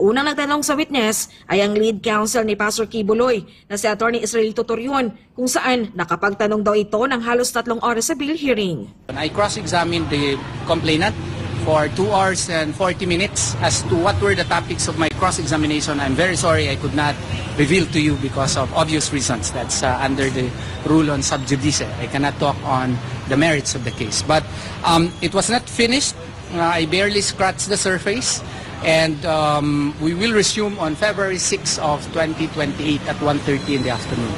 Unang nagtanong sa witness ay ang lead counsel ni Pastor Kibuloy na si Attorney Israel Tutorion kung saan nakapagtanong daw ito ng halos tatlong oras sa bill hearing. I cross-examined the complainant for 2 hours and 40 minutes as to what were the topics of my cross-examination. I'm very sorry I could not reveal to you because of obvious reasons. That's uh, under the rule on sub judice. I cannot talk on the merits of the case. But um, it was not finished. Uh, I barely scratched the surface. And um, we will resume on February 6 of 2028 at 1.30 in the afternoon.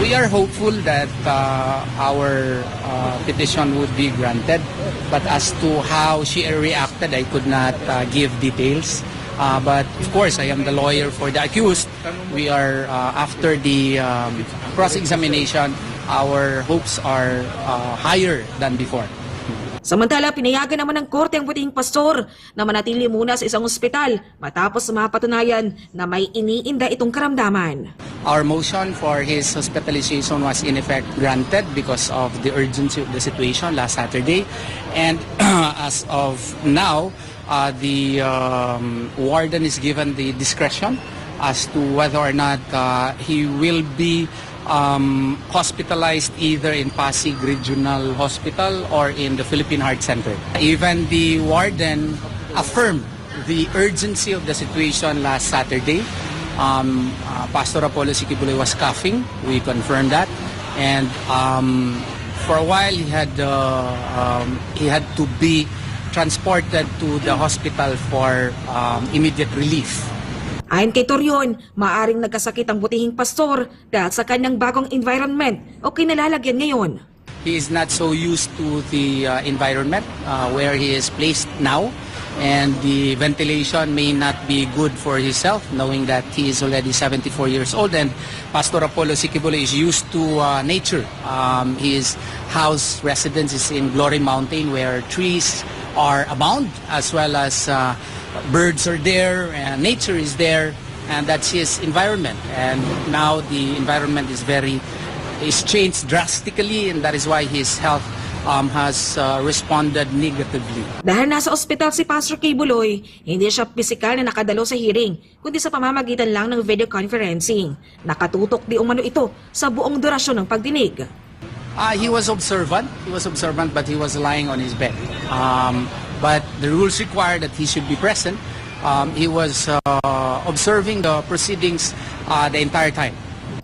We are hopeful that uh, our uh, petition would be granted, but as to how she reacted, I could not uh, give details. Uh, but of course, I am the lawyer for the accused. We are, uh, after the um, cross-examination, our hopes are uh, higher than before. Samantala, pinayagan naman ng korte ang butihing pastor na manatili muna sa isang ospital matapos mapatunayan na may iniinda itong karamdaman. Our motion for his hospitalization was in effect granted because of the urgency of the situation last Saturday. And as of now, uh, the um, warden is given the discretion as to whether or not uh, he will be um, hospitalized either in Pasig Regional Hospital or in the Philippine Heart Center. Even the warden affirmed the urgency of the situation last Saturday. Um, uh, Pastor Apollo Sikibuloy was coughing. We confirmed that. And um, for a while, he had, uh, um, he had to be transported to the hospital for um, immediate relief. Ayon kay Torion, maaring nagkasakit ang butihing pastor dahil sa kanyang bagong environment o kinalalagyan ngayon. He is not so used to the uh, environment uh, where he is placed now and the ventilation may not be good for himself knowing that he is already 74 years old and Pastor Apollo Sikibule is used to uh, nature. Um, his house residence is in Glory Mountain where trees are abound as well as uh, birds are there and nature is there and that's his environment and now the environment is very is changed drastically and that is why his health um, has uh, responded negatively. Dahil nasa ospital si Pastor Kibuloy, hindi siya pisikal na nakadalo sa hearing, kundi sa pamamagitan lang ng video conferencing. Nakatutok di umano ito sa buong durasyon ng pagdinig. Uh, he was observant. He was observant, but he was lying on his bed. Um, but the rules require that he should be present. Um, he was uh, observing the proceedings uh, the entire time.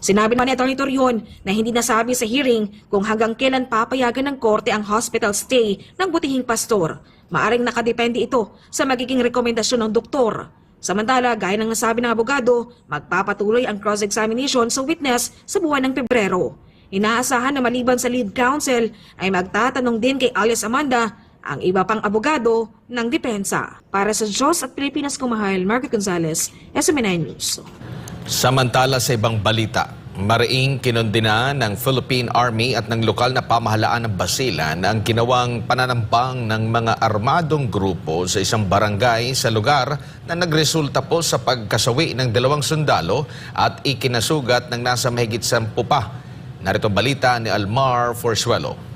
Sinabi naman ni Atty. Torion na hindi nasabi sa hearing kung hanggang kailan papayagan ng korte ang hospital stay ng butihing pastor. Maaring nakadepende ito sa magiging rekomendasyon ng doktor. Samantala, gaya ng nasabi ng abogado, magpapatuloy ang cross-examination sa witness sa buwan ng Pebrero. Inaasahan na maliban sa lead counsel ay magtatanong din kay alias Amanda ang iba pang abogado ng depensa. Para sa Diyos at Pilipinas Kumahal, Margaret Gonzalez, SMNI News. Samantala sa ibang balita, mariing kinondina ng Philippine Army at ng lokal na pamahalaan ng Basilan ang ginawang pananambang ng mga armadong grupo sa isang barangay sa lugar na nagresulta po sa pagkasawi ng dalawang sundalo at ikinasugat ng nasa mahigit sampu pa. Narito balita ni Almar Forsuelo.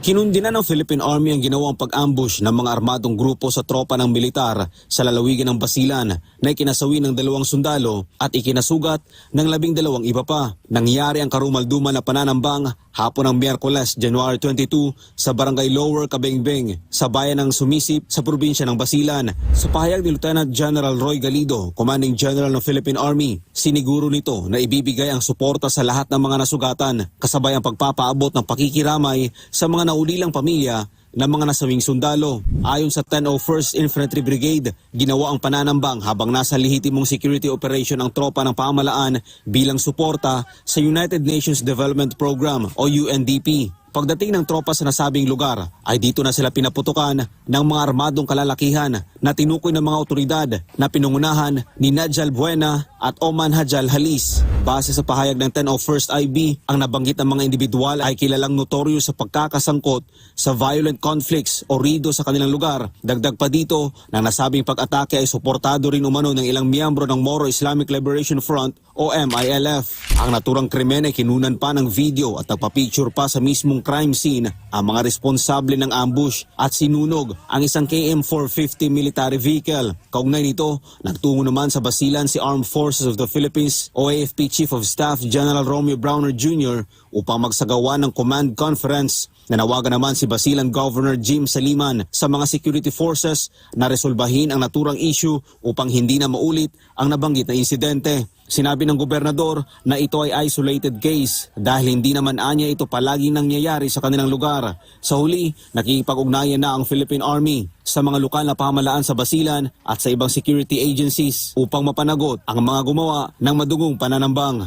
Kinundina ng Philippine Army ang ginawang pag-ambush ng mga armadong grupo sa tropa ng militar sa lalawigan ng Basilan na ikinasawi ng dalawang sundalo at ikinasugat ng labing dalawang iba pa. Nangyari ang karumalduman na pananambang hapon ng Miyerkules, January 22 sa Barangay Lower Kabengbeng sa bayan ng Sumisip sa probinsya ng Basilan. Sa pahayag ni Lieutenant General Roy Galido, Commanding General ng Philippine Army, siniguro nito na ibibigay ang suporta sa lahat ng mga nasugatan kasabay ang pagpapaabot ng pakikiramay sa mga naulilang pamilya ng mga nasawing sundalo. Ayon sa 101st Infantry Brigade, ginawa ang pananambang habang nasa lehitimong security operation ang tropa ng pamalaan bilang suporta sa United Nations Development Program o UNDP. Pagdating ng tropa sa nasabing lugar ay dito na sila pinaputukan ng mga armadong kalalakihan na tinukoy ng mga otoridad na pinungunahan ni Najal Buena at Oman Hajal Halis. Base sa pahayag ng 101st IB, ang nabanggit ng mga individual ay kilalang notoryo sa pagkakasangkot sa violent conflicts o rido sa kanilang lugar. Dagdag pa dito na nasabing pag-atake ay suportado rin umano ng ilang miyembro ng Moro Islamic Liberation Front o MILF. Ang naturang krimen ay kinunan pa ng video at nagpa-picture pa sa mismong crime scene ang mga responsable ng ambush at sinunog ang isang KM450 military vehicle. Kaugnay nito, nagtungo naman sa basilan si Armed Forces of the Philippines o AFP Chief of Staff General Romeo Browner Jr. upang magsagawa ng command conference. Nanawagan naman si Basilan Governor Jim Saliman sa mga security forces na resolbahin ang naturang issue upang hindi na maulit ang nabanggit na insidente. Sinabi ng gobernador na ito ay isolated case dahil hindi naman anya ito palaging nangyayari sa kanilang lugar. Sa huli, nakikipag-ugnayan na ang Philippine Army sa mga lokal na pamahalaan sa Basilan at sa ibang security agencies upang mapanagot ang mga gumawa ng madugong pananambang.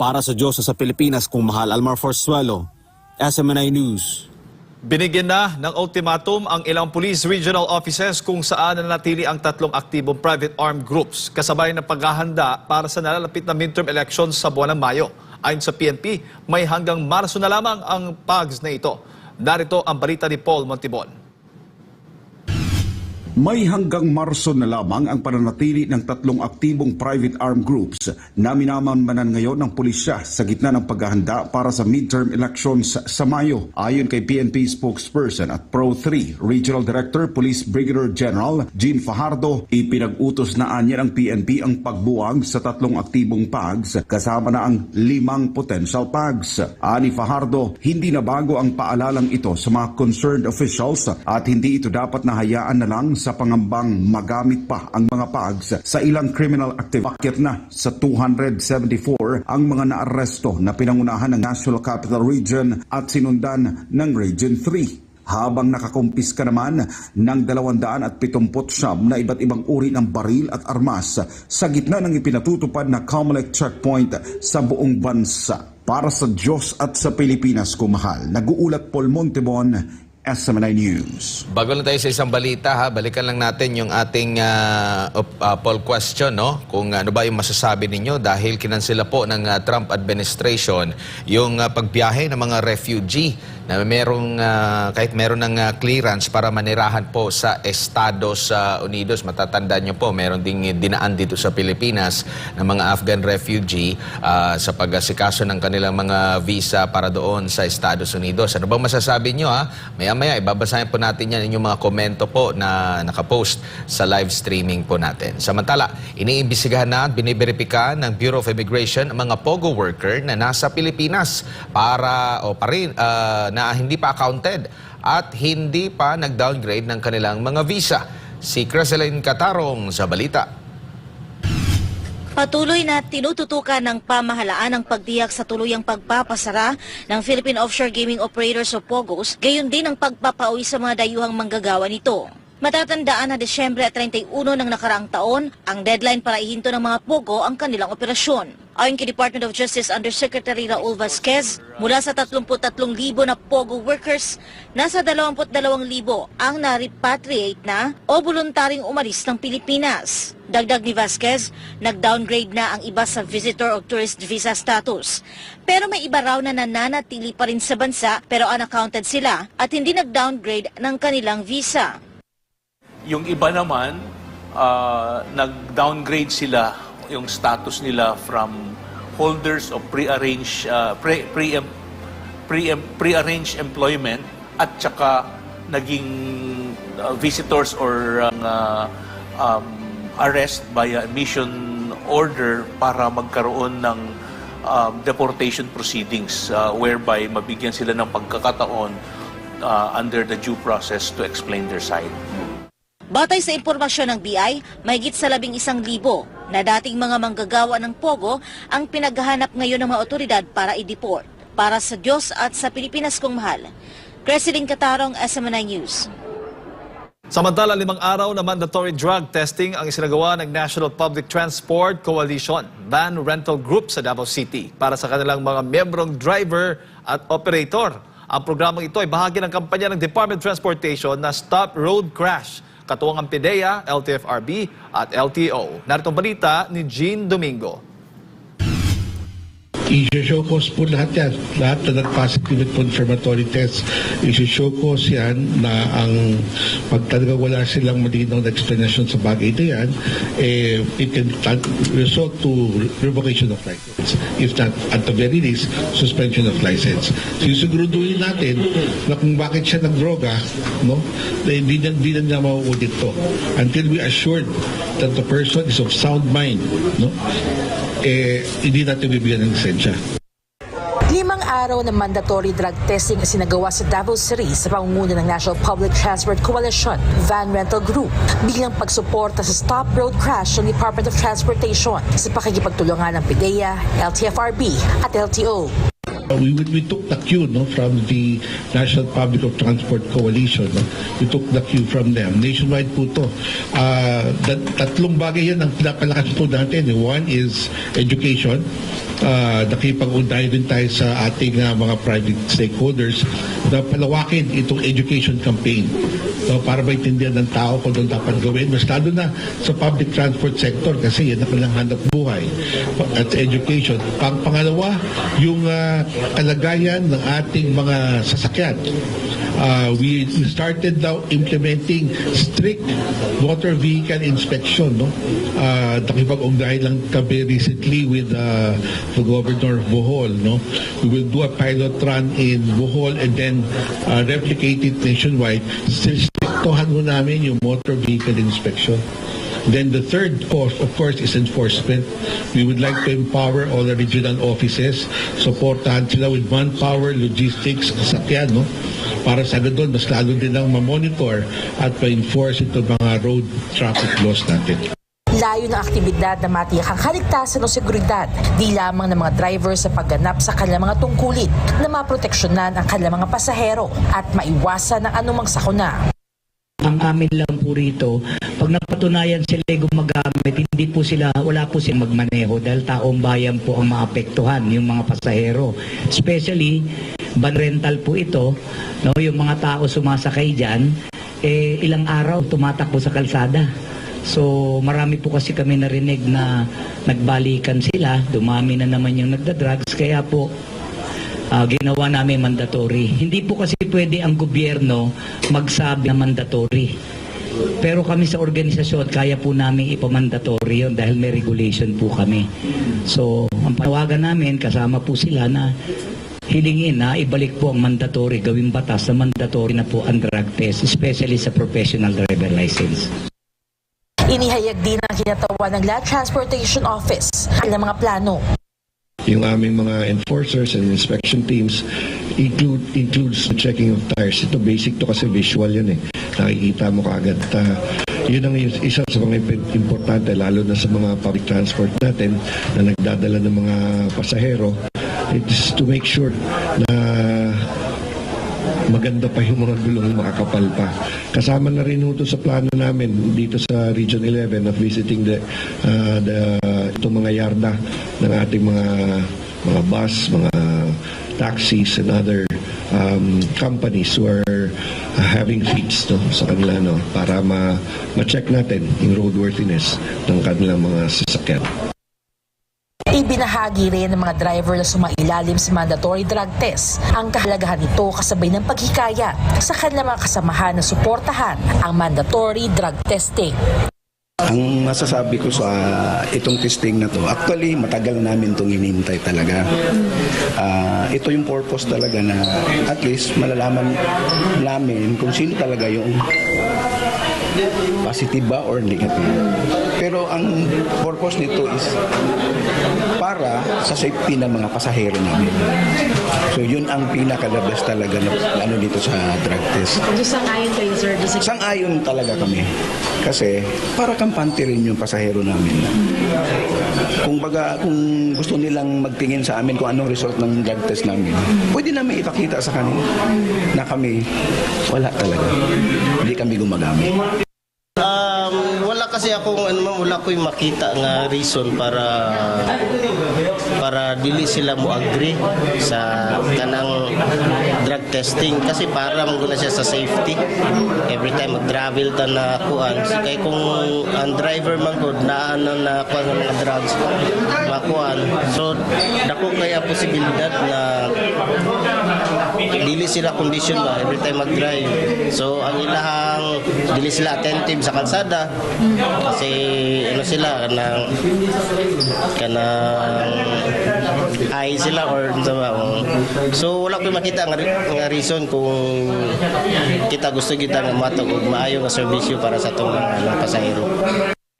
Para sa Diyos sa Pilipinas kung mahal Almar Forzuelo, SMNI News. Binigyan na ng ultimatum ang ilang police regional offices kung saan nanatili ang tatlong aktibong private armed groups kasabay ng paghahanda para sa nalalapit na midterm elections sa buwan ng Mayo. Ayon sa PNP, may hanggang Marso na lamang ang PAGS na ito. Narito ang balita ni Paul Montibon. May hanggang Marso na lamang ang pananatili ng tatlong aktibong private armed groups na minamanmanan ngayon ng pulisya sa gitna ng paghahanda para sa midterm elections sa Mayo. Ayon kay PNP spokesperson at Pro 3 Regional Director Police Brigadier General Jean Fajardo, ipinag-utos na anya ng PNP ang pagbuwag sa tatlong aktibong PAGs kasama na ang limang potential PAGs. Ani Fajardo, hindi na bago ang paalalang ito sa mga concerned officials at hindi ito dapat nahayaan na lang sa pangambang magamit pa ang mga PAGs sa ilang criminal activity. Bakit na sa 274 ang mga naaresto na pinangunahan ng National Capital Region at sinundan ng Region 3 habang nakakumpiska naman ng 270 na iba't ibang uri ng baril at armas sa gitna ng ipinatutupad na Comelec checkpoint sa buong bansa. Para sa Diyos at sa Pilipinas kumahal, nag-uulat Paul Montebon, SMNI News. Bago lang tayo sa isang balita ha, balikan lang natin yung ating op- ah, poll question no, kung ano ba yung masasabi ninyo dahil kinansela po ng ah, Trump administration yung ah, pagbiyahe ng mga refugee na merong ah, kahit meron ng ah, clearance para manirahan po sa Estados ah, Unidos. Matatandaan nyo po, meron ding dinaan dito sa Pilipinas ng mga Afghan refugee ah, sa pag-asikaso ng kanilang mga visa para doon sa Estados Unidos. Ano bang masasabi nyo ha? Maya-maya, ibabasahin po natin yan inyong mga komento po na nakapost sa live streaming po natin. Samantala, iniimbisigahan na at biniberipika ng Bureau of Immigration ang mga POGO worker na nasa Pilipinas para o pa rin ah, na hindi pa accounted at hindi pa nag-downgrade ng kanilang mga visa. Si Creseline Catarong sa balita. Patuloy na tinututukan ng pamahalaan ang pagtiyak sa tuluyang pagpapasara ng Philippine Offshore Gaming Operators o POGOS, gayon din ang pagpapauwi sa mga dayuhang manggagawa nito. Matatandaan na Desyembre 31 ng nakaraang taon, ang deadline para ihinto ng mga POGO ang kanilang operasyon. Ayon kay Department of Justice Undersecretary Raul Vasquez, mula sa 33,000 na POGO workers, nasa 22,000 ang na-repatriate na o voluntaring umalis ng Pilipinas. Dagdag ni Vasquez, nag-downgrade na ang iba sa visitor o tourist visa status. Pero may iba raw na nananatili pa rin sa bansa pero unaccounted sila at hindi nag-downgrade ng kanilang visa. Yung iba naman, ah, nag-downgrade sila yung status nila from holders of pre-arranged ah, pre, pre, pre, pre-arranged employment at saka naging ah, visitors or ah, um, arrest by admission order para magkaroon ng um, deportation proceedings ah, whereby mabigyan sila ng pagkakataon ah, under the due process to explain their side. Batay sa impormasyon ng BI, mahigit sa labing isang libo na dating mga manggagawa ng Pogo ang pinaghahanap ngayon ng mga otoridad para i-deport. Para sa Diyos at sa Pilipinas kong mahal. Creseling Katarong, SMNI News. Samantala, limang araw na mandatory drug testing ang isinagawa ng National Public Transport Coalition Van Rental Group sa Davao City para sa kanilang mga membrong driver at operator. Ang programang ito ay bahagi ng kampanya ng Department of Transportation na Stop Road Crash, katuwang ang PIDEA, LTFRB at LTO. Narito balita ni Jean Domingo. I-show cause po lahat yan. Lahat na nag-positive at confirmatory test, i-show cause yan na ang pag talaga wala silang malinaw na explanation sa bagay na yan, eh, it can result to revocation of license. If not, at the very least, suspension of license. So siguraduhin natin na kung bakit siya nagdroga, no, na hindi na, hindi na niya mauudit to. Until we assured that the person is of sound mind, no, eh, hindi natin bibigyan ng lisensya. Limang araw na mandatory drug testing ang sinagawa sa Davao City sa pangunguna ng National Public Transport Coalition Van Rental Group bilang pagsuporta sa stop road crash ng Department of Transportation sa pakikipagtulungan ng PIDEA, LTFRB at LTO. We, we, we took the cue no, from the National Public of Transport Coalition. No? We took the cue from them. Nationwide po to. Uh, tatlong bagay yan ang pinapalakas po natin. One is education. Uh, nakipag-ugnayan din tayo sa ating uh, mga private stakeholders na palawakin itong education campaign. So, para maintindihan ng tao kung doon dapat gawin. Mas lalo na sa public transport sector kasi yan ang kanilang hanap buhay at education. Pang pangalawa, yung ah, kalagayan ng ating mga sasakyan. Uh, we started now implementing strict motor vehicle inspection. No? Uh, nakipag-ugnayan lang kami recently with uh, the governor of Bohol. No? We will do a pilot run in Bohol and then uh, replicate it nationwide. Still, strictohan mo namin yung motor vehicle inspection. Then the third course, of course, is enforcement. We would like to empower all the regional offices, supportahan sila with manpower, logistics, sakyan, no? Para sa doon, mas lalo din ang ma-monitor at ma-enforce ito mga road traffic laws natin. Layo ng aktibidad na matiyak ang kaligtasan o seguridad, di lamang ng mga driver sa pagganap sa kanilang mga tungkulin na maproteksyonan ang kanilang mga pasahero at maiwasan ang anumang sakuna. Ang amin lang po rito, pag napatunayan sila gumagamit, hindi po sila, wala po silang magmaneho dahil taong bayan po ang maapektuhan, yung mga pasahero. Especially, van rental po ito, no, yung mga tao sumasakay dyan, eh, ilang araw tumatakbo sa kalsada. So marami po kasi kami narinig na nagbalikan sila, dumami na naman yung nagda-drugs, kaya po Ah, ginawa namin mandatory. Hindi po kasi pwede ang gobyerno magsabi na mandatory. Pero kami sa organisasyon, kaya po namin ipamandatory yun dahil may regulation po kami. So, ang panawagan namin, kasama po sila na hilingin na ibalik po ang mandatory, gawing batas na mandatory na po ang drug test, especially sa professional driver license. Inihayag din ang kinatawan ng Land Transportation Office ang mga plano Yung aming mga enforcers and inspection teams include includes the checking of tires. Ito basic to kasi visual yun eh. Nakikita mo kaagad. Uh, yun ang is- isa sa mga imp- importante lalo na sa mga public transport natin na nagdadala ng mga pasahero. It's to make sure na maganda pa yung mga gulong makakapal pa. Kasama na rin ito sa plano namin dito sa Region 11 of visiting the, uh, the itong mga yarda ng ating mga mga bus, mga taxis and other um, companies who are uh, having fleets no, sa kanila no, para ma- ma-check natin yung roadworthiness ng kanilang mga sasakyan. Ibinahagi rin ng mga driver na sumailalim sa mandatory drug test ang kahalagahan nito kasabay ng paghikayat sa kanilang mga kasamahan na suportahan ang mandatory drug testing. Ang masasabi ko sa itong testing na to, actually matagal namin itong hinihintay talaga. Ah, ito yung purpose talaga na at least malalaman namin kung sino talaga yung positive ba or negative. Pero ang purpose nito is para sa safety ng mga pasahero namin. So yun ang pinaka-the best talaga na ano dito sa drug test. Sang-ayon kayo, sir, Sang-ayon talaga kami. Kasi para kampante rin yung pasahero namin. Kung baga, kung gusto nilang magtingin sa amin kung anong result ng drug test namin, pwede namin ipakita sa kanila na kami wala talaga. Hindi kami gumagamit. Kasi ako ano ma'am, wala ko makita nga reason para para dili sila mo agree sa kanang drug testing. Kasi para man guna siya sa safety. Every time mag-travel ta na kuan. Kay kung ang driver man gud na ano na kuan ng mga drugs makuan. So dako kaya posibilidad na dili sila condition ba every time mag-drive. So ang ilahang dili sila attentive sa kalsada kasi ano sila kanang kanang high sila or oh. so wala ko makita nga, nga reason kung kita gusto kita nga matog og maayo nga serbisyo para sa itong mga pasahero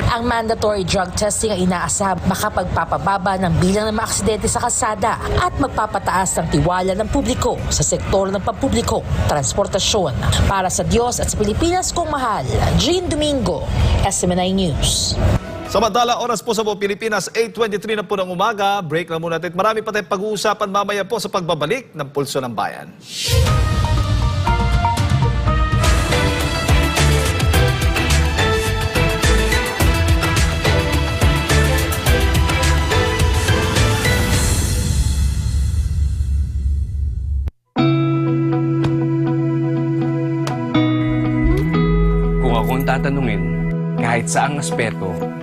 Ang mandatory drug testing ang inaasahan makapagpapababa ng bilang ng mga aksidente sa kalsada at magpapataas ng tiwala ng publiko sa sektor ng pampubliko, transportasyon. Para sa Diyos at sa Pilipinas kong mahal, Jean Domingo, SMNI News. Samantala, oras po sa buong Pilipinas, 8.23 na po ng umaga. Break lang muna natin. Marami pa tayong pag-uusapan mamaya po sa pagbabalik ng Pulso ng Bayan. Kung ako ang tatanungin, kahit saang aspeto,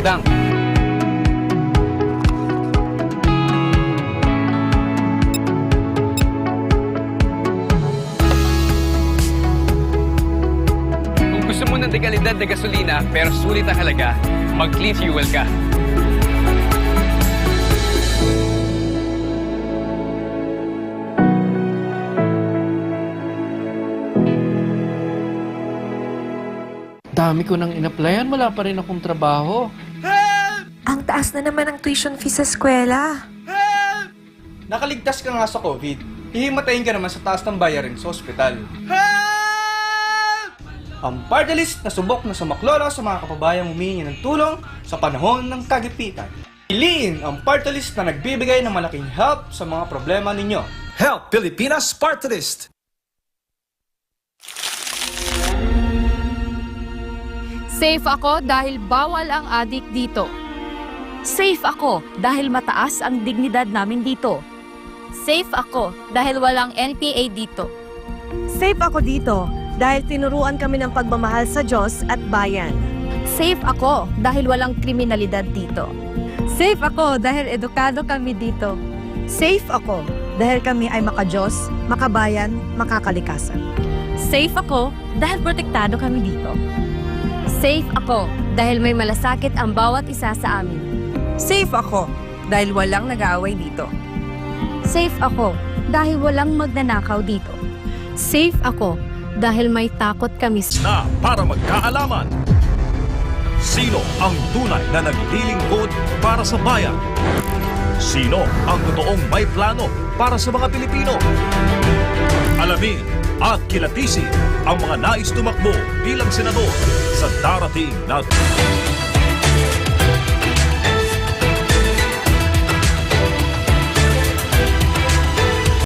Tank. Kung gusto mo ng dekalidad na gasolina pero sulit ang halaga, mag-clean fuel ka. Dami ko nang inaplayan, wala pa rin akong trabaho. Ang taas na naman ang tuition fee sa eskwela. Nakaligtas ka nga sa COVID. Hihimatayin ka naman sa taas ng bayarin sa ospital. Ang party list na subok na sumaklolo sa mga kapabayang humingi ng tulong sa panahon ng kagipitan. Piliin ang party list na nagbibigay ng malaking help sa mga problema ninyo. Help Pilipinas Party Safe ako dahil bawal ang adik dito. Safe ako dahil mataas ang dignidad namin dito. Safe ako dahil walang NPA dito. Safe ako dito dahil tinuruan kami ng pagmamahal sa Diyos at bayan. Safe ako dahil walang kriminalidad dito. Safe ako dahil edukado kami dito. Safe ako dahil kami ay makajos, makabayan, makakalikasan. Safe ako dahil protektado kami dito. Safe ako dahil may malasakit ang bawat isa sa amin. Safe ako dahil walang nag-aaway dito. Safe ako dahil walang magnanakaw dito. Safe ako dahil may takot kami sa... na para magkaalaman. Sino ang tunay na naglilingkod para sa bayan? Sino ang totoong may plano para sa mga Pilipino? Alamin at kilatisin ang mga nais tumakbo bilang senador sa darating na